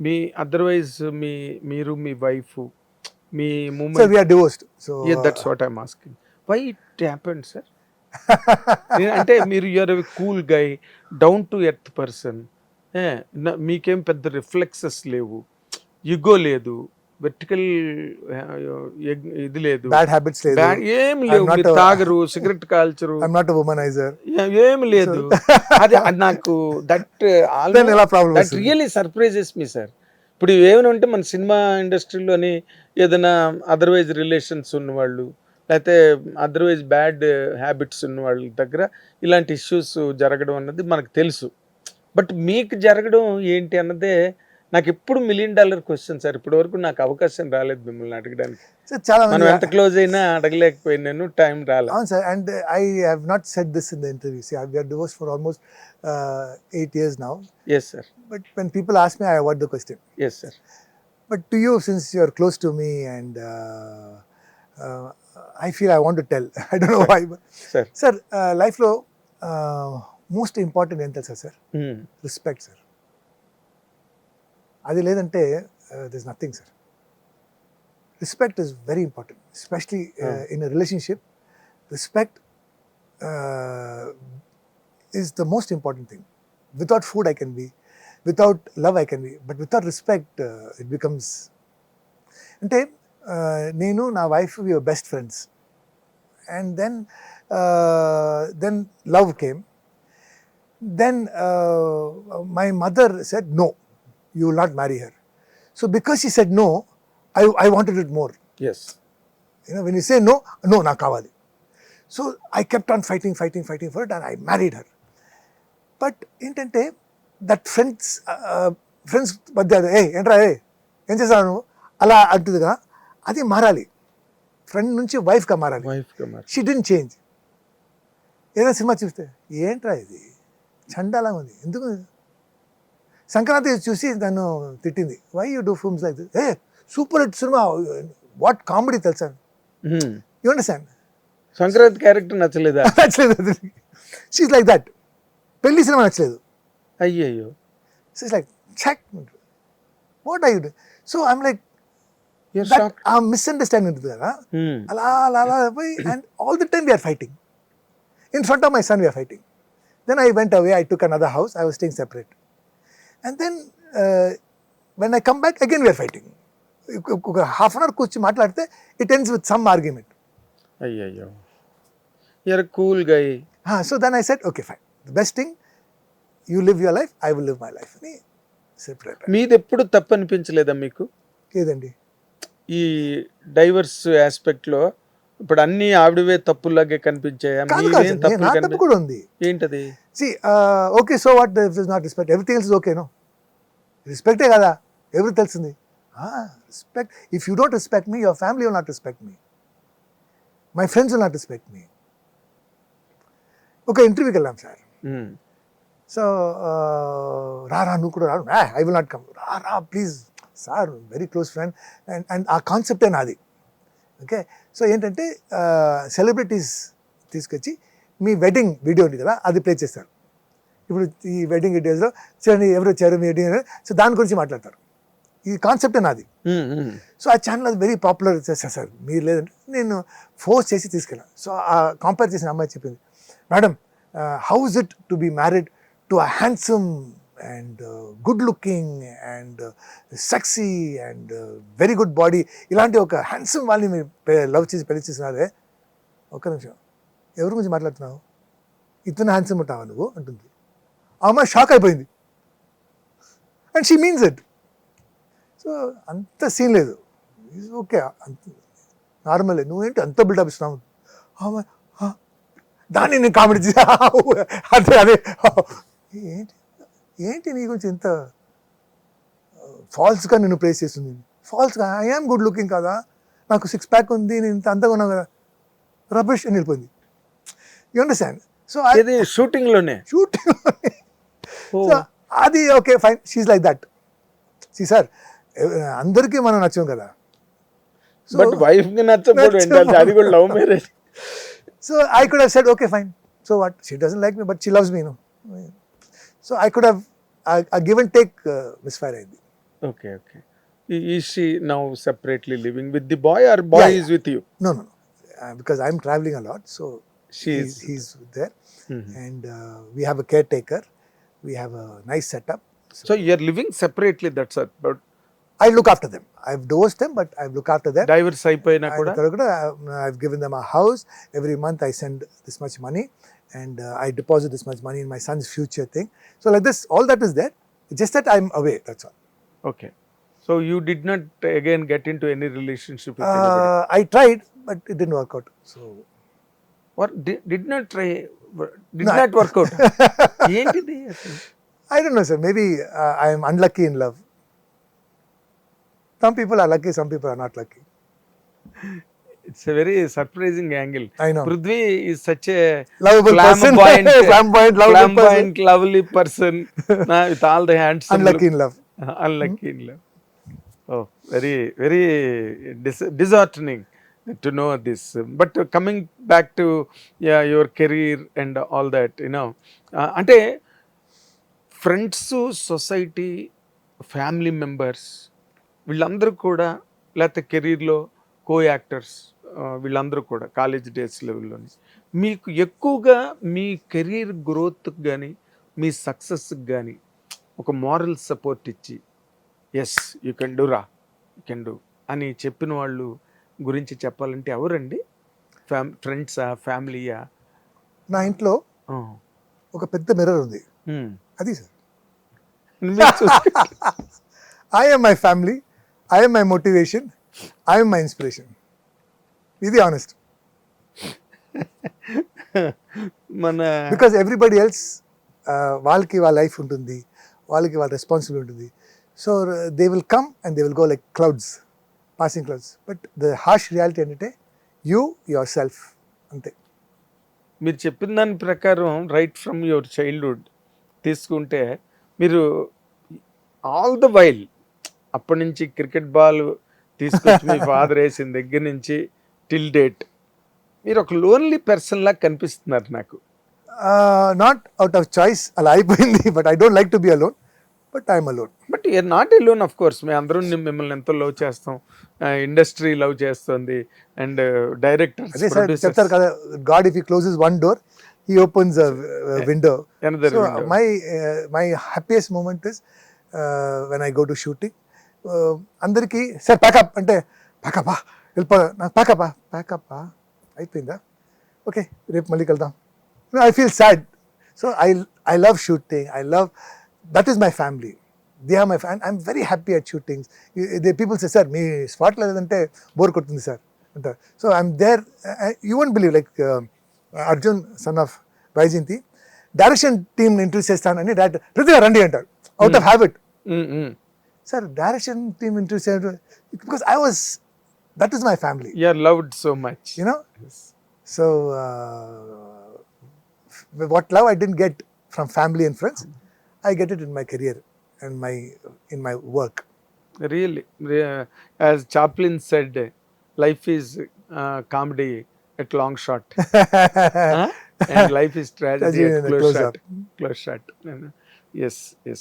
మీ otherwise మీ మీరు మీ wife me moment we're divorced so that's what I'm asking why it happened sir అంటే మీరు you're cool guy down to earth person మీకేం పెద్ద reflexes లేవు. ఇగో లేదు. వెర్టికల్ ఇది లేదు. బ్యాడ్ హ్యాబిట్స్ లేదు. ఏం లేవు. తాగరు సిగరెట్ కాల్చరు. ఐఎమ్ నాట్ ఉమనైజర్ ఏం లేదు. అది నాకు దట్ Then ఎలా problem దట్ వస్తుంది? రియలీ సర్ప్రైజెస్ మీ సార్ ఇప్పుడు ఏమైనా ఉంటే మన సినిమా ఇండస్ట్రీలోని ఏదైనా అదర్వైజ్ రిలేషన్స్ ఉన్నవాళ్ళు లేకపోతే అదర్వైజ్ బ్యాడ్ హ్యాబిట్స్ ఉన్న వాళ్ళ దగ్గర ఇలాంటి ఇష్యూస్ జరగడం అన్నది మనకు తెలుసు. బట్ మీకు జరగడం ఏంటి అన్నదే నాకు ఎప్పుడు మిలియన్ డాలర్ క్వశ్చన్ సార్ ఇప్పటి వరకు నాకు అవకాశం రాలేదు మిమ్మల్ని అడగడానికి. చాలా మనం ఎంత క్లోజ్ అయినా అడగలేకపోయినాను టైం రాలేదు అవును sir and I have not said this in the interview see we're divorce for almost eight years now yes sir but when people ask me I avoid the question yes sir but to you since you are close to me and I feel I want to tell I don't know why sir sir లైఫ్లో most important ఏం తెలుసా sir Hmm. Respect sir అది లేదంటే this nothing sir respect is very important especially Hmm. In a relationship respect is the most important thing without food I can be without love I can be but without respect it becomes అంటే uh, నేను నా wife your best friends and then then love came then uh, my mother said no. You will not marry her so because she said no i, I wanted it more yes you know when you say no no na kavali so i kept on fighting fighting fighting for it and i married her but ఏంటంటే that friends friends మధ్య ఏ ఏంట్రా ఏ ఏం నువ్వు అలా అంటుందిగా అది మారాలి friend నుంచి వైఫ్గా మారాలి షీ డెంట్ చేంజ్ ఏదైనా సినిమా చూస్తే ఏంట్రా ఇది చండాలా ఉంది ఎందుకు సంక్రాంతి చూసి నన్ను తిట్టింది. Why you do films like a super hit cinema what comedy తెలుసా? యూ అండర్స్టాండ్ సంక్రాంతి క్యారెక్టర్ నచ్చలేదా? నచ్చలేదు షీస్ లైక్ దట్ పెళ్ళి సినిమా నచ్చలేదు. అయ్యయ్యో. She's like check what I so I'm like. ఆ మిస్అండర్స్టాండింగ్ ఉంటుంది కదా Hmm. అలా అలా అలా పోయి and all the time we're fighting in front of my son we're fighting then I went away I took another house I was staying separate and then when I come back again we're fighting ఒక half an hour కూర్చొని మాట్లాడితే it ends with some argument అయ్యయ్యో. cool guy. So then I said okay fine the best thing you live your life I will live my life అని separate మీది ఎప్పుడు తప్పు అనిపించలేదా మీకు? ఏదండి? ఈ డైవర్స్ ఆస్పెక్ట్లో ఇప్పుడు అన్ని ఆవిడవే తప్పులాగే కనిపించాయా? తప్పు కూడా ఉంది. ఏంటది? See okay so what is not respect everything else okay no రెస్పెక్టే కదా ఎవరు తెలిసింది? Respect if you don't respect me your family will not respect me my friends will not respect me ఒక ఇంటర్వ్యూకి వెళ్ళాం సార్. Hmm. సో రా రా నువ్వు కూడా రా. ఐ విల్ నాట్ కమ్ రా రా please sir very close friend and and ఆ కాన్సెప్టే నాది. ఓకే సో ఏంటంటే సెలబ్రిటీస్ తీసుకొచ్చి మీ వెడ్డింగ్ వీడియో ఉంది కదా అది ప్లే చేస్తారు ఇప్పుడు ఈ వెడ్డింగ్ వీడియోస్లో చూడండి ఎవరు వచ్చారు మీ వెడ్డింగ్ సో దాని గురించి మాట్లాడతారు. ఈ కాన్సెప్టే నాది. సో ఆ ఛానల్ అది వెరీ పాపులర్ చేస్తారు సార్. మీరు లేదంటే నేను ఫోర్స్ చేసి తీసుకెళ్ళాను. సో ఆ కంపేర్ చేసిన అమ్మాయి చెప్పింది madam how is it to be married to a handsome and good looking and sexy and very good body ఇలాంటి ఒక హ్యాండ్సమ్ వాళ్ళని మీరు లవ్ చేసి పెళ్ళి చేసినారే ఒక్క నిమిషం. ఎవరి గురించి మాట్లాడుతున్నావు? ఇతను హ్యాండ్సమ్ ఉంటావా నువ్వు? అంటుంది. అమ్మాయి షాక్ అయిపోయింది. And she means it so అంత సీన్ లేదు. ఓకే అంత నార్మలే నువ్వేంటి అంత బిల్డప్ ఇస్తున్నావు? ఆమె, దాన్ని నేను కామెడీ చేసా అదే అదే. ఏంటి? ఏంటి నీ గురించి ఇంత ఫాల్స్గా నిన్ను ప్లేస్ చేస్తుంది? ఫాల్స్గా ఐఆమ్ గుడ్ లుకింగ్ కదా. నాకు సిక్స్ ప్యాక్ ఉంది నేను ఇంత అంతగా ఉన్నా కదా. రబిష్ అని వెళ్ళిపోయింది. యూ అండర్స్టాండ్ సో ఇది షూటింగ్లోనే షూటింగ్. సో అది okay fine she's like that see sir అందరికీ మనం నచ్చాం కదా. సో బట్ వైఫ్కి నచ్చపోవడం ఏంటి? అది- అది కూడా love marriage so I could said okay fine so what she doesn't like me but she loves me no so I could have give and take misfire అయింది okay okay ఈ she now separately living with the boy or boy is with you No, no, no. Uh, because I'm traveling a lot, so she he's, he's there, Hmm. and uh, we have a caretaker. We have a nice setup. So, so you're living separately that's but I look after them. I've divorced them, but I look after them. Divorce అయిపోయినా And కూడా ఇక్కడ కూడా, uh, I've given them a house. Every month I send this much money, and uh, I deposit this much money in my son's future thing. So like this, all that is there. It's just that I'm away. That's all. Okay so you did not again get into any relationship Uh, I tried, but it didn't work out. So Did not try did No. Not work out ఏంటిది అసలు I don't know, sir. Maybe uh, I am unlucky in love. Some people are lucky, some people are not lucky. It's a very surprising angle I know. Prithvi is such a Lovable person. flamboyant, Flamboyant, lovable person. flamboyant, lovely person uh, with all the hands. Unlucky in love. unlucky To know this but coming back to to know this. But uh, coming back to yeah, your career and all that, you know, అంటే friends society family members వీళ్ళందరూ కూడా లేకపోతే కెరీర్లో co actors వీళ్ళందరూ కూడా college days లెవెల్లోని మీకు ఎక్కువగా మీ career గ్రోత్కి కానీ మీ సక్సెస్కి కానీ ఒక మారల్ సపోర్ట్ ఇచ్చి ఎస్ యూ కెన్ డూ రా యూ కెన్ డూ అని చెప్పిన వాళ్ళు గురించి చెప్పాలంటే ఎవరండి? ఫ్యామ్ ఫ్రెండ్సా ఫ్యామిలీయా? నా ఇంట్లో ఒక పెద్ద మిర్రర్ ఉంది. అది sir. I'm my family I'm my motivation I'm my inspiration ఇది ఆనెస్ట్ మన బికాస్ ఎవ్రీబడి ఎల్స్ వాళ్ళకి వాళ్ళ లైఫ్ ఉంటుంది. వాళ్ళకి వాళ్ళ రెస్పాన్సిబుల్ ఉంటుంది. So they will come and they will go like clouds passing clouds but the harsh reality ఏంటంటే you yourself అంతే. మీరు చెప్పిన దాని ప్రకారం రైట్ ఫ్రమ్ యువర్ చైల్డ్హుడ్ తీసుకుంటే మీరు ఆల్ ద వైల్ అప్పటి నుంచి క్రికెట్ బాల్ తీసుకొచ్చి మీ ఫాదర్ వేసిన దగ్గర నుంచి టిల్ డేట్ మీరు ఒక లోన్లీ పర్సన్ లాగా కనిపిస్తున్నారు నాకు. నాట్ అవుట్ ఆఫ్ చాయిస్ అలా అయిపోయింది but I don't like to be alone but I'm alone. But you're not alone of course మేము అందరం మిమ్మల్ని ఎంతో లవ్ చేస్తాం. ఇండస్ట్రీ లవ్ చేస్తుంది. అండ్ డైరెక్టర్ అదే సార్ చెప్తారు కదా God if he closes one door he opens window Another so window. My my happiest moment is when I go to shooting అందరికీ సార్ ప్యాకప్ అంటే ప్యాకప్పా వెళ్ళిపో ప్యాకప్పా ప్యాకప్పా అయిపోయిందా? ఓకే రేపు మళ్ళీ కలుద్దాం. I feel sad so I I love shooting I love that is my family they are my fan I'm very happy at shootings they people say sir me spot లేదంటే bore కొడుతుంది sir అంటారు so I'm there you won't believe like Arjun son of Vyjayanthi direction team introduce చేస్తానని director ప్రతిగా రండి అంటారు out of habit sir direction team introduce చేయడం. Because I was that is my family you're loved so much you know? So uh, f- what love i didn't get from family and friends i get it in my career and my in my work. Really as chaplin said life is uh, comedy at long shot. Huh? and life is tragedy at close close shot. close shot. Yes yes